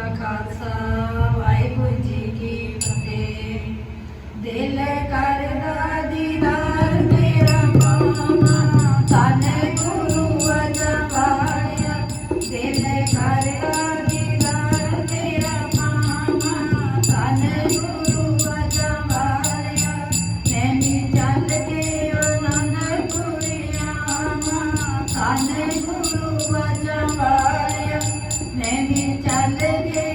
ਕਾ ਖਾਲਸਾ ਵਾਹਿਗੁਰੂ ਜੀ ਕੀ ਫਤਿਹ। ਦਿਲ ਕਰ chale bien.